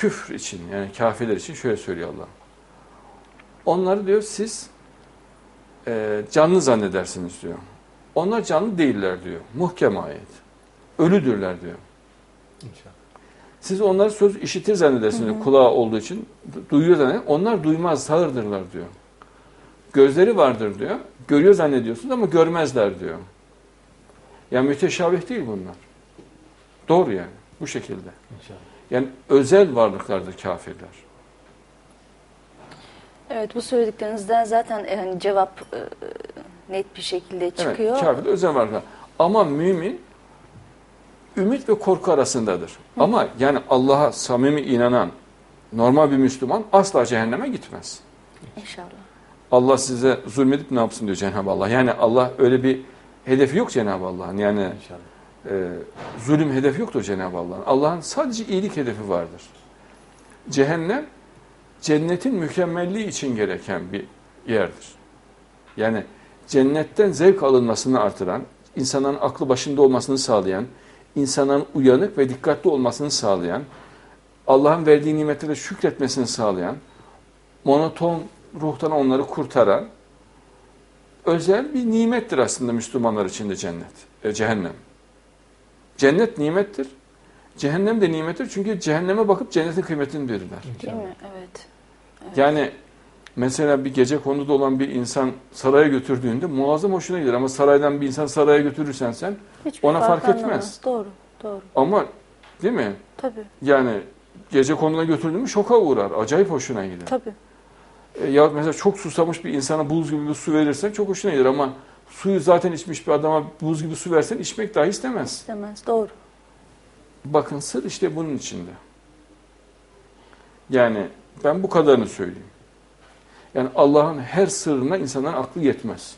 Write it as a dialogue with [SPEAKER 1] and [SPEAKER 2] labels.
[SPEAKER 1] küfür için yani kafirler için şöyle söylüyor Allah. Onları diyor siz e, canlı zannedersiniz diyor. Onlar canlı değiller diyor. Muhkem ayet. Ölüdürler diyor.
[SPEAKER 2] İnşallah.
[SPEAKER 1] Siz onları söz işitir zannedersiniz kulağı olduğu için. du- Duyuyor zannediyor. Onlar duymaz, sağırdırlar diyor. Gözleri vardır diyor. Görüyor zannediyorsunuz ama görmezler diyor. Yani müteşabih değil bunlar. Doğru yani. Bu şekilde.
[SPEAKER 2] İnşallah.
[SPEAKER 1] Yani özel varlıklardır kafirler.
[SPEAKER 3] Evet bu söylediklerinizden zaten e, hani cevap e, net bir şekilde çıkıyor.
[SPEAKER 1] Evet, kafir özel varlıklar. Ama mümin ümit ve korku arasındadır. Ama yani Allah'a samimi inanan normal bir Müslüman asla cehenneme gitmez.
[SPEAKER 3] İnşallah.
[SPEAKER 1] Allah size zulmedip ne yapsın diyor Cenab-ı Allah. Yani Allah öyle bir hedefi yok Cenab-ı Allah'ın. Yani
[SPEAKER 2] İnşallah.
[SPEAKER 1] E, zulüm hedefi yoktur Cenab-ı Allah'ın. Allah'ın sadece iyilik hedefi vardır. Cehennem cennetin mükemmelliği için gereken bir yerdir. Yani cennetten zevk alınmasını artıran, insanların aklı başında olmasını sağlayan, insanların uyanık ve dikkatli olmasını sağlayan, Allah'ın verdiği nimetlere şükretmesini sağlayan, monoton ruhtan onları kurtaran özel bir nimettir aslında Müslümanlar için de cennet, e, cehennem. Cennet nimettir. Cehennem de nimettir çünkü cehenneme bakıp cennetin kıymetini bilirler.
[SPEAKER 3] Değil mi? Evet.
[SPEAKER 1] Yani mesela bir gece konuda olan bir insan saraya götürdüğünde muazzam hoşuna gider ama saraydan bir insan saraya götürürsen sen
[SPEAKER 3] Hiçbir
[SPEAKER 1] Ona fark
[SPEAKER 3] anlamaz.
[SPEAKER 1] etmez.
[SPEAKER 3] Doğru. Doğru.
[SPEAKER 1] ama değil mi?
[SPEAKER 3] Tabii.
[SPEAKER 1] Yani gece konuna götürdün mü şoka uğrar. Acayip hoşuna gider.
[SPEAKER 3] Tabii.
[SPEAKER 1] E, Ya mesela çok susamış bir insana buz gibi bir su verirsen çok hoşuna gider ama suyu zaten içmiş bir adama buz gibi su versen içmek dahi istemez.
[SPEAKER 3] İstemez. Doğru.
[SPEAKER 1] Bakın sır işte bunun içinde. Yani ben bu kadarını söyleyeyim. Yani Allah'ın her sırrına insanların aklı yetmez.